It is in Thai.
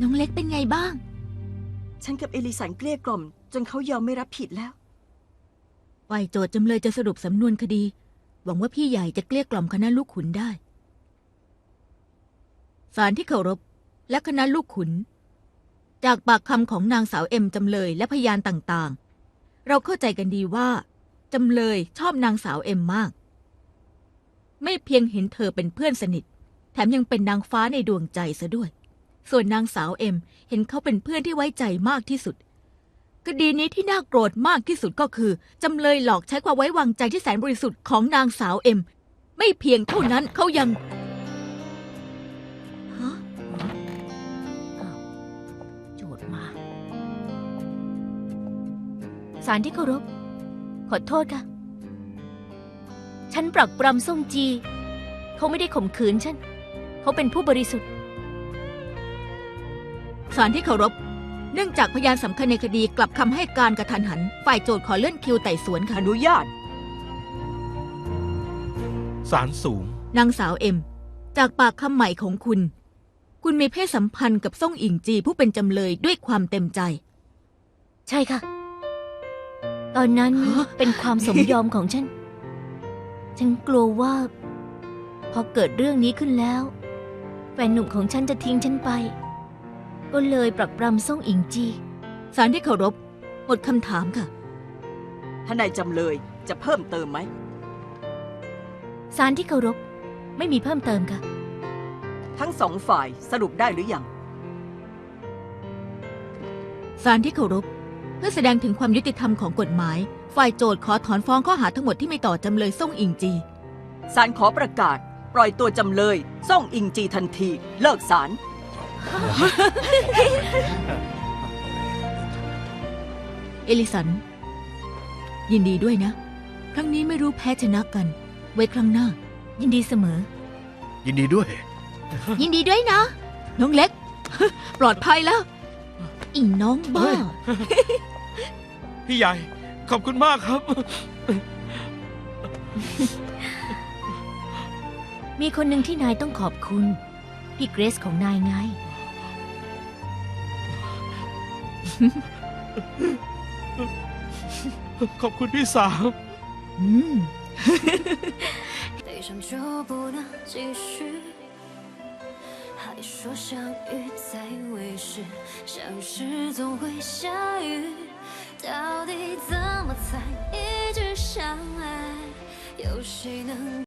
น้องเล็กเป็นไงบ้าง ฉันกับเอลิสันเกลี้ยกล่อม จนเขายอมไม่รับผิดแล้ว ฝ่ายโจทย์จำเลยจะสรุปสำนวนคดี หวังว่าพี่ใหญ่จะเกลี้ยกล่อมคณะลูกขุนได้ศาลที่เคารพและคณะลูกขุน จากปากคำของนางสาวเอ็มจำเลยและพยานต่างๆ เราเข้าใจกันดีว่า จำเลยชอบนางสาวเอ็มมาก ไม่เพียงเห็นเธอเป็นเพื่อนสนิท แถมยังเป็นนางฟ้าในดวงใจซะด้วย ส่วนนางสาวเอ็ม เห็นเขาเป็นเพื่อนที่ไว้ใจมากที่สุด คดีนี้ที่น่าโกรธมากที่สุดก็คือ จำเลยหลอกใช้ความไว้วางใจที่แสนบริสุทธิ์ของนางสาวเอ็ม ไม่เพียงเท่านั้นเขายังฮะอ้าวโจทย์มาสารที่เคารพ ขอโทษค่ะ ฉันปรักปรำส้มจี เขาไม่ได้ข่มขืนฉัน เขาเป็นผู้บริสุทธิ์ ศาลที่เคารพ เนื่องจากพยานสำคัญในคดีกลับคำให้การกระทันหัน ฝ่ายโจทย์ขอเลื่อนคิวไต่สวนค่ะอนุญาต ศาลสูง นางสาวเอ็ม จากปากคำใหม่ของคุณ คุณมีเพศสัมพันธ์กับซ่งอิงจีผู้เป็นจำเลยด้วยความเต็มใจ ใช่ค่ะ ตอนนั้นฮะ เป็นความสมยอมของฉัน ฉันกลัวว่า พอเกิดเรื่องนี้ขึ้นแล้ว แฟนหนุ่มของฉันจะทิ้งฉันไป ก็เลยปรักปรำส่งอิงจีศาลที่เคารพหมดคำถามค่ะถ้านายจำเลยจะเพิ่มเติมไหม สารที่เคารพไม่มีเพิ่มเติมค่ะ ทั้งสองฝ่ายสรุปได้หรือยังศาลที่เคารพเพื่อแสดงถึงความยุติธรรมของกฎหมาย ฝ่ายโจทย์ขอถอนฟ้องข้อหาทั้งหมดที่มีต่อจำเลยซ่งอิงจี ศาลขอประกาศ ปล่อยตัวจำเลยส่งอิงจีทันที เลิกศาล เอลิสัน ยินดีด้วยนะ ครั้งนี้ไม่รู้แพ้ชนะกัน ไว้ครั้งหน้า ยินดีเสมอ ยินดีด้วย ยินดีด้วยนะ น้องเล็ก ปลอดภัยแล้ว อีน้องบ้า พี่ใหญ่ ขอบคุณมากครับ มีคนหนึ่งที่นายต้องขอบคุณ พี่เกรซของนายไง ขอบคุณพี่สาว อืม 悲伤就不能继续，还说相遇才为实，相识总会下雨，到底怎么才一直相爱？有谁能？